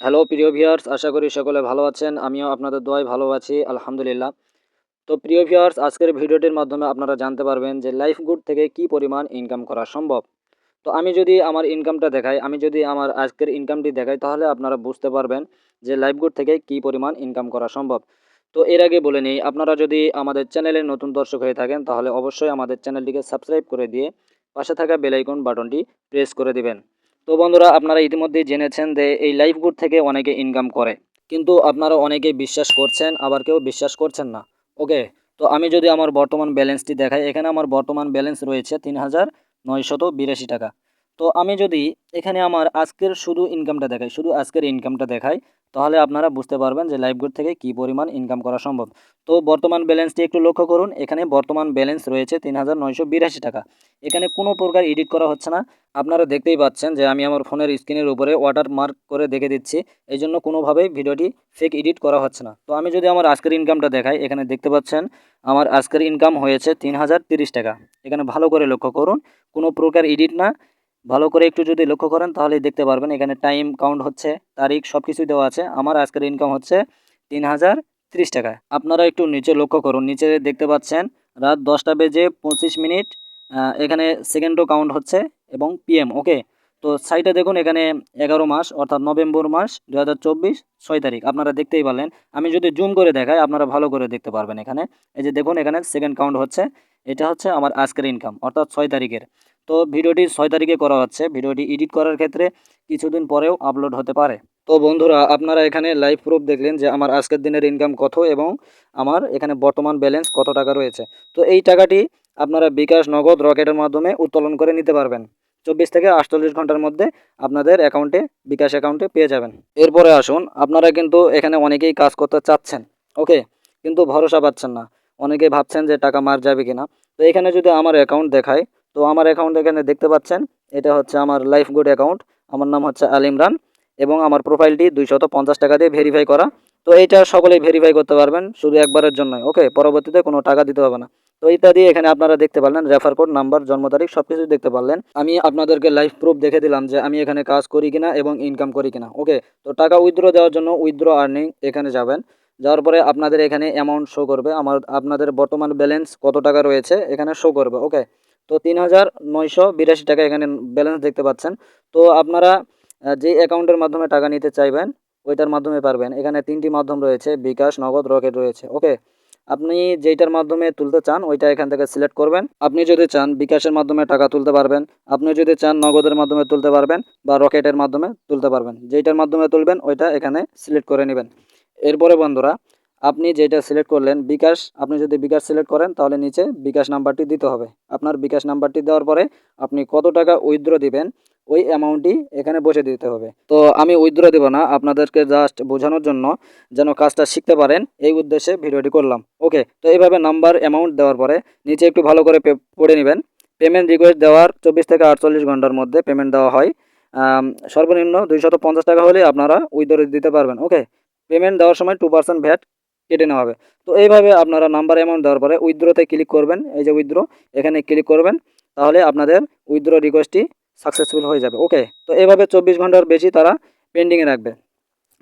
Hello প্রিয় viewers আশা করি সকলে ভালো আছেন। আমিও আপনাদের দোয়ায় ভালো আছি, আলহামদুলিল্লাহ। তো প্রিয় ভিউয়ার্স আজকের ভিডিওটির মাধ্যমে আপনারা জানতে পারবেন যে লাইফ গুড থেকে কি পরিমাণ ইনকাম করা সম্ভব। তো আমি যদি আমার ইনকামটা দেখাই, আমি যদি আমার আজকের ইনকামটি দেখাই, তাহলে আপনারা বুঝতে পারবেন যে লাইফ গুড থেকে কি পরিমাণ ইনকাম করা সম্ভব। তো এর আগে বলে নিই, আপনারা যদি আমাদের চ্যানেলে নতুন দর্শক হয়ে থাকেন, তাহলে অবশ্যই আমাদের চ্যানেলটিকে সাবস্ক্রাইব করে দিয়ে পাশে থাকা বেলাইকন বাটনটি প্রেস করে দিবেন। তো বন্ধুরা, আপনারা ইতিমধ্যেই জেনেছেন যে এই লাইফ গুড থেকে অনেকে ইনকাম করে। কিন্তু আপনারা অনেকেই বিশ্বাস করছেন, আবার কেউ বিশ্বাস করছেন না। ওকে তো আমি যদি আমার বর্তমান ব্যালেন্সটি দেখাই, এখানে আমার বর্তমান ব্যালেন্স রয়েছে তিন হাজার নয়শত বিরাশি টাকা। তো আমি যদি এখানে আমার আজকের শুধু ইনকামটা দেখাই, শুধু আজকের ইনকামটা দেখাই, তাহলে আপনারা বুঝতে পারবেন যে লাইফগুড থেকে কি পরিমাণ ইনকাম করা সম্ভব। তো বর্তমান ব্যালেন্সটি একটু লক্ষ্য করুন, এখানে বর্তমান ব্যালেন্স রয়েছে তিন হাজার নয়শো বিরাশি টাকা। এখানে কোনো প্রকার এডিট করা হচ্ছে না। আপনারা দেখতেই পাচ্ছেন যে আমি আমার ফোনের স্ক্রিনের উপরে ওয়াটার মার্ক করে দেখে দিচ্ছি। এই জন্য কোনোভাবেই ভিডিওটি ফেক এডিট করা হচ্ছে না। তো আমি যদি আমার আজকের ইনকামটা দেখাই, এখানে দেখতে পাচ্ছেন, আমার আজকের ইনকাম হয়েছে তিন হাজার তিরিশ টাকা। এখানে ভালো করে লক্ষ্য করুন, কোনো প্রকার এডিট না। ভালো করে একটু যদি লক্ষ্য করেন তাহলে দেখতে পারবেন, এখানে টাইম কাউন্ট হচ্ছে, তারিখ সব কিছুই দেওয়া আছে। আমার আজকের ইনকাম হচ্ছে তিন হাজার তিরিশ টাকা। আপনারা একটু নিচে লক্ষ্য করুন, নিচে দেখতে পাচ্ছেন, রাত দশটা বেজে পঁচিশ মিনিট। এখানে সেকেন্ডও কাউন্ট হচ্ছে এবং পিএম ওকে তো সাইটে দেখুন এখানে এগারো মাস, অর্থাৎ নভেম্বর মাস দু হাজার চব্বিশ, ছয় তারিখ। আপনারা দেখতেই পারলেন। আমি যদি জুম করে দেখাই, আপনারা ভালো করে দেখতে পারবেন এখানে। এই যে দেখুন এখানে সেকেন্ড কাউন্ট হচ্ছে। এটা হচ্ছে আমার আজকের ইনকাম অর্থাৎ ছয় তারিখের। তো ভিডিওটি ছয় তারিখে করা হচ্ছে। ভিডিওটি এডিট করার ক্ষেত্রে কিছুদিন পরেও আপলোড হতে পারে। তো বন্ধুরা, আপনারা এখানে লাইভ প্রুফ দেখলেন যে আমার আজকের দিনের ইনকাম কত এবং আমার এখানে বর্তমান ব্যালেন্স কত টাকা রয়েছে। তো এই টাকাটি আপনারা বিকাশ নগদ রকেটের মাধ্যমে উত্তোলন করে নিতে পারবেন। চব্বিশ থেকে আটচল্লিশ ঘণ্টার মধ্যে আপনাদের অ্যাকাউন্টে, বিকাশ অ্যাকাউন্টে পেয়ে যাবেন। এরপরে আসুন, আপনারা কিন্তু এখানে অনেকেই কাজ করতে চাচ্ছেন, ওকে? কিন্তু ভরসা পাচ্ছেন না। অনেকেই ভাবছেন যে টাকা মার যাবে কিনা। তো এখানে যদি আমার অ্যাকাউন্ট দেখায়, তো আমার অ্যাকাউন্ট এখানে দেখতে পাচ্ছেন, এটা হচ্ছে আমার লাইফ গুড অ্যাকাউন্ট। আমার নাম হচ্ছে আল ইমরান এবং আমার প্রোফাইলটি দুইশত পঞ্চাশ টাকা দিয়ে ভেরিফাই করা। তো এইটা সকলেই ভেরিফাই করতে পারবেন, শুধু একবারের জন্যই, ওকে? পরবর্তীতে কোনো টাকা দিতে হবে না। তো ইত্যাদি, এখানে আপনারা দেখতে পারলেন রেফার কোড নাম্বার জন্ম তারিখ সব কিছু দেখতে পারলেন। আমি আপনাদেরকে লাইভ প্রুফ দেখে দিলাম যে আমি এখানে কাজ করি কিনা এবং ইনকাম করি কিনা ওকে তো টাকা উইথড্র দেওয়ার জন্য উইথড্র আর্নিং এখানে যাবেন। যাওয়ার পরে আপনাদের এখানে অ্যামাউন্ট শো করবে। আমার, আপনাদের বর্তমান ব্যালেন্স কত টাকা রয়েছে এখানে শো করবে ওকে তো তিন হাজার নয়শো বিরাশি টাকা এখানে ব্যালেন্স দেখতে পাচ্ছেন। তো আপনারা যে অ্যাকাউন্টের মাধ্যমে টাকা নিতে চাইবেন, ওইটার মাধ্যমে পারবেন। এখানে তিনটি মাধ্যম রয়েছে, বিকাশ, নগদ, রকেট রয়েছে ওকে আপনি যেইটার মাধ্যমে তুলতে চান, ওইটা এখান থেকে সিলেক্ট করবেন। আপনি যদি চান বিকাশের মাধ্যমে টাকা তুলতে পারবেন, আপনি যদি চান নগদের মাধ্যমে তুলতে পারবেন বা রকেটের মাধ্যমে তুলতে পারবেন, যেইটার মাধ্যমে তুলবেন, ওইটা এখানে সিলেক্ট করে নেবেন। এরপরে বন্ধুরা, আপনি যেটা সিলেক্ট করলেন, বিকাশ, আপনি যদি বিকাশ সিলেক্ট করেন, তাহলে নিচে বিকাশ নাম্বারটি দিতে হবে। আপনার বিকাশ নাম্বারটি দেওয়ার পরে আপনি কত টাকা উইথড্র দিবেন ওই অ্যামাউন্টটি এখানে বসে দিতে হবে। তো আমি উইথড্র দেব না, আপনাদেরকে জাস্ট বোঝানোর জন্য যেন কাজটা শিখতে পারেন, এই উদ্দেশ্যে ভিডিওটি করলাম। ওকে তো এইভাবে নাম্বার অ্যামাউন্ট দেওয়ার পরে নিচে একটু ভালো করে পড়ে নেবেন। পেমেন্ট রিকোয়েস্ট দেওয়ার চব্বিশ থেকে আটচল্লিশ ঘণ্টার মধ্যে পেমেন্ট দেওয়া হয়। সর্বনিম্ন দুইশত পঞ্চাশ টাকা হলে আপনারা উইথড্র দিতে পারবেন। ওকে পেমেন্ট দেওয়ার সময় টু পার্সেন্ট ভ্যাট কেটে নেওয়া হবে। তো এইভাবে আপনারা নাম্বার অ্যামাউন্ট দেওয়ার পরে উইথড্রোতে ক্লিক করবেন। এই যে উইথড্রো এখানে ক্লিক করবেন। তাহলে আপনাদের উইথড্রো রিকোয়েস্টটি সাকসেসফুল হয়ে যাবে। ওকে তো এভাবে চব্বিশ ঘণ্টার বেশি তারা পেন্ডিংয়ে রাখবে।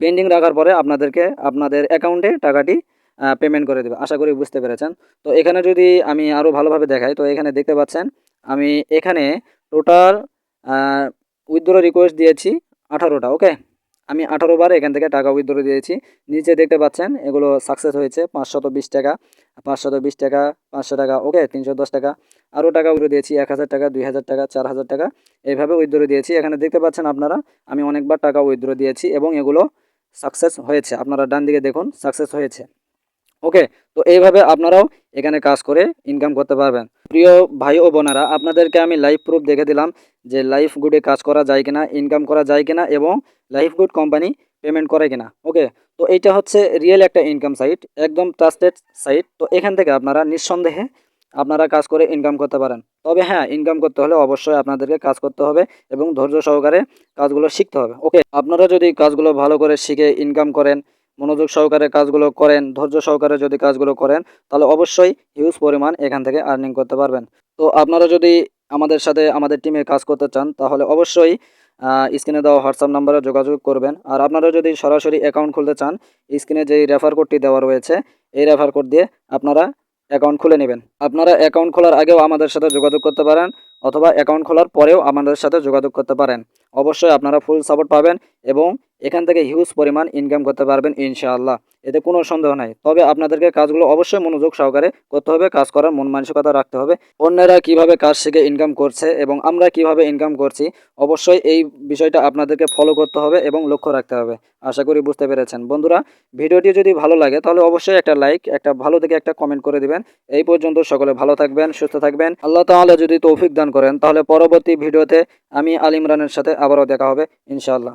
পেন্ডিং রাখার পরে আপনাদেরকে আপনাদের অ্যাকাউন্টে টাকাটি পেমেন্ট করে দেবে। আশা করি বুঝতে পেরেছেন। তো এখানে যদি আমি আরও ভালোভাবে দেখাই, তো এখানে দেখতে পাচ্ছেন, আমি এখানে টোটাল উইথড্র রিকোয়েস্ট দিয়েছি আঠারোটা ওকে আমি আঠারো বার এখান থেকে টাকা উইথড্র দিয়েছি। নিচে দেখতে পাচ্ছেন, এগুলো সাকসেস হয়েছে, পাঁচশত বিশ টাকা। পাঁচশত বিশ টাকা, পাঁচশো টাকা ওকে তিনশো দশ টাকা। আরও টাকা উইথড্র দিয়েছি, এক হাজার টাকা, দুই হাজার টাকা, চার হাজার টাকা। এইভাবে উইথড্র দিয়েছি। এখানে দেখতে পাচ্ছেন আপনারা, আমি অনেকবার টাকা উইথড্র দিয়েছি এবং এগুলো সাকসেস হয়েছে। আপনারা ডান দিকে দেখুন সাকসেস হয়েছে। ওকে তো এইভাবে আপনারাও এখানে কাজ করে ইনকাম করতে পারবেন। প্রিয় ভাই ও বোনেরা, আপনাদেরকে আমি লাইভ প্রুফ দেখে দিলাম যে লাইফ গুডে কাজ করা যায় কিনা ইনকাম করা যায় কিনা এবং লাইফ গুড কোম্পানি পেমেন্ট করে কিনা। ওকে তো এইটা হচ্ছে রিয়েল একটা ইনকাম সাইট একদম ট্রাস্টেড সাইট তো এখান থেকে আপনারা নিঃসন্দেহে আপনারা কাজ করে ইনকাম করতে পারেন। তবে হ্যাঁ ইনকাম করতে হলে অবশ্যই আপনাদেরকে কাজ করতে হবে এবং ধৈর্য সহকারে কাজগুলো শিখতে হবে। ওকে আপনারা যদি কাজগুলো ভালো করে শিখে ইনকাম করেন মনোযোগ সহকারে কাজগুলো করেন, ধৈর্য সহকারে যদি কাজগুলো করেন, তাহলে অবশ্যই হিউজ পরিমাণ এখান থেকে আর্নিং করতে পারবেন। তো আপনারা যদি আমাদের সাথে, আমাদের টিমে কাজ করতে চান, তাহলে অবশ্যই স্ক্রিনে দেওয়া হোয়াটসঅ্যাপ নাম্বারে যোগাযোগ করবেন। আর আপনারা যদি সরাসরি অ্যাকাউন্ট খুলতে চান স্ক্রিনে যেই রেফার কোডটি দেওয়া রয়েছে, এই রেফার কোড দিয়ে আপনারা অ্যাকাউন্ট খুলে নেবেন। আপনারা অ্যাকাউন্ট খোলার আগেও আমাদের সাথে যোগাযোগ করতে পারেন, অথবা অ্যাকাউন্ট খোলার পরেও আমাদের সাথে যোগাযোগ করতে পারেন। অবশ্যই আপনারা ফুল সাপোর্ট পাবেন এবং এখান থেকে হিউজ পরিমাণ ইনকাম করতে পারবেন ইনশাআল্লাহ। এতে কোনো সন্দেহ নাই। তবে আপনাদেরকে কাজগুলো অবশ্যই মনোযোগ সহকারে করতে হবে, কাজ করার মন মানসিকতা রাখতে হবে। অন্যেরা কীভাবে কাজ শিখে ইনকাম করছে এবং আমরা কীভাবে ইনকাম করছি, অবশ্যই এই বিষয়টা আপনাদেরকে ফলো করতে হবে এবং লক্ষ্য রাখতে হবে। আশা করি বুঝতে পেরেছেন। বন্ধুরা, ভিডিওটি যদি ভালো লাগে, তাহলে অবশ্যই একটা লাইক একটা ভালো থেকে একটা কমেন্ট করে দিবেন। এই পর্যন্ত সকলে ভালো থাকবেন, সুস্থ থাকবেন। আল্লাহ তাহলে যদি তৌফিক দান করেন, তাহলে পরবর্তী ভিডিওতে আমি আল ইমরানের সাথে আবারও দেখা হবে, ইনশাআল্লাহ।